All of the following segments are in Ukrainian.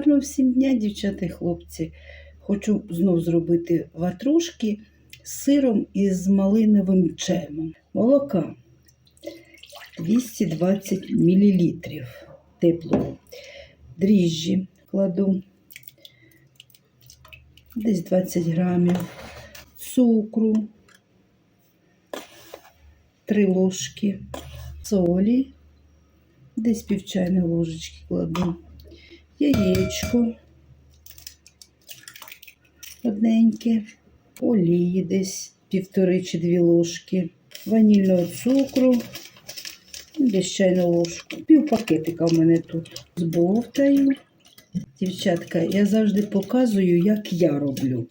Гарного всім дня, дівчата і хлопці. Хочу знов зробити ватрушки з сиром і з малиновим джемом. Молока 220 мл теплого. Дріжджі кладу десь 20 грамів, цукру, 3 ложки, солі, десь пів ложечки кладу яєчко одненьке, олії десь півтори чи дві ложки, ванільного цукру, десь чайну ложку. Пів пакетика в мене тут збовтаю. Дівчатка, я завжди показую, як я роблю.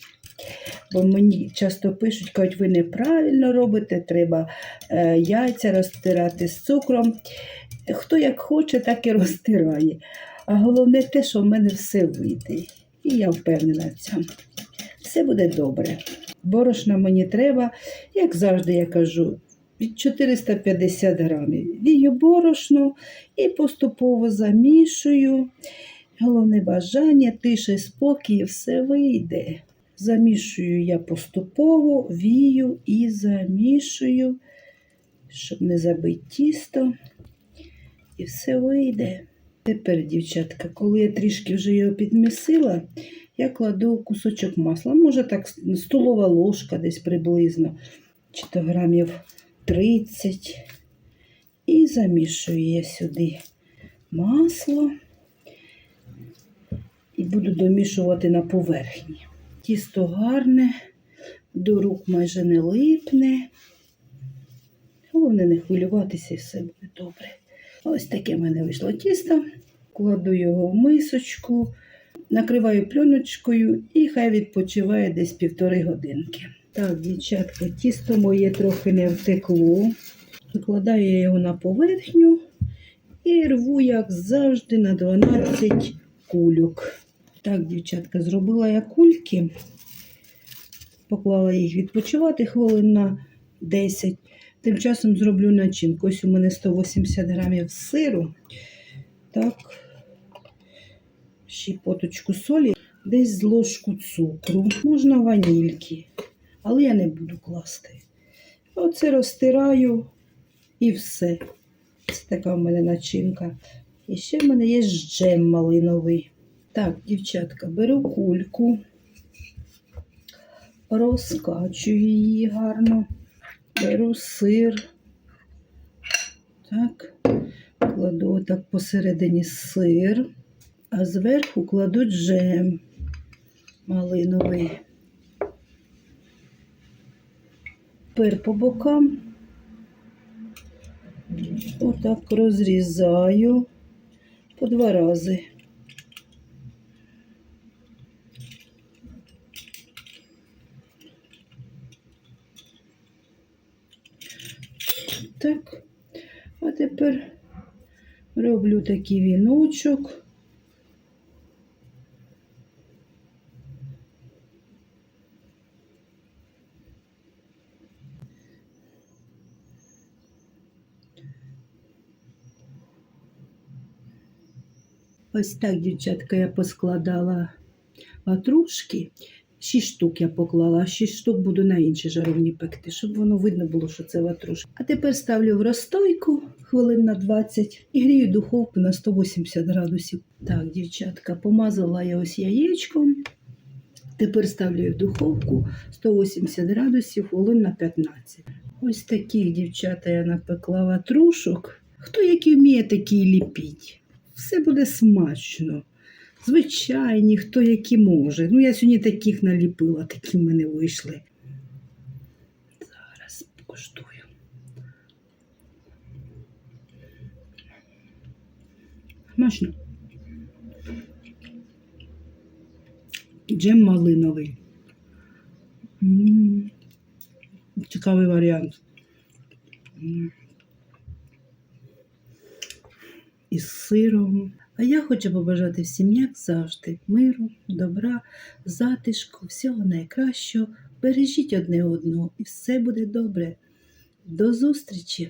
Бо мені часто пишуть, кажуть, ви неправильно робите, треба е, яйця розтирати з цукром. Хто як хоче, так і розтирає. А головне те, що в мене все вийде. І я впевнена в цьому. Все буде добре. Борошна мені треба, як завжди я кажу, від 450 грамів. Вію борошно і поступово замішую. Головне бажання, тиша і спокій, все вийде. Замішую я поступово, вію і замішую, щоб не забити тісто. І все вийде. Тепер, дівчатка, коли я трішки вже його підмісила, я кладу кусочок масла. Може так столова ложка десь приблизно, чи то грамів 30. І замішую я сюди масло і буду домішувати на поверхні. Тісто гарне, до рук майже не липне. Головне не хвилюватися і все буде добре. Ось таке в мене вийшло тісто. Кладу його в мисочку, накриваю пленочкою і хай відпочиває десь півтори годинки. Так, дівчатка, тісто моє трохи не втекло. Викладаю я його на поверхню і рву, як завжди, на 12 кульок. Так, дівчатка, зробила я кульки, поклала їх відпочивати хвилин на 10. Тим часом зроблю начинку. Ось у мене 180 грамів сиру. Так, щепоточку солі, десь з ложку цукру, можна ванільки, але я не буду класти. Оце розтираю і все. Це така в мене начинка. І ще в мене є джем малиновий. Так, дівчатка, беру кульку, розкачую її гарно. Беру сир, так, кладу отак посередині сир, а зверху кладу джем малиновий. Тепер по бокам отак розрізаю по два рази. Так, а тепер роблю такий віночок. Ось так, дівчатка, я поскладала ватрушки. Шість штук я поклала, а шість штук буду на інші жаровні пекти, щоб воно видно було, що це ватрушка. А тепер ставлю в розстойку хвилин на 20 і грію духовку на 180 градусів. Так, дівчатка, помазала я ось яєчком. Тепер ставлю в духовку 180 градусів хвилин на 15. Ось таких, дівчата, я напекла ватрушок. Хто який вміє, такий ліпіть. Все буде смачно. Звичайні, хто які може. Ну, я сьогодні таких наліпила, такі в мене вийшли. Зараз покуштую. Смачно. Джем малиновий. Цікавий варіант. Із сиром. А я хочу побажати всім, як завжди, миру, добра, затишку, всього найкращого. Бережіть одне одного, і все буде добре. До зустрічі!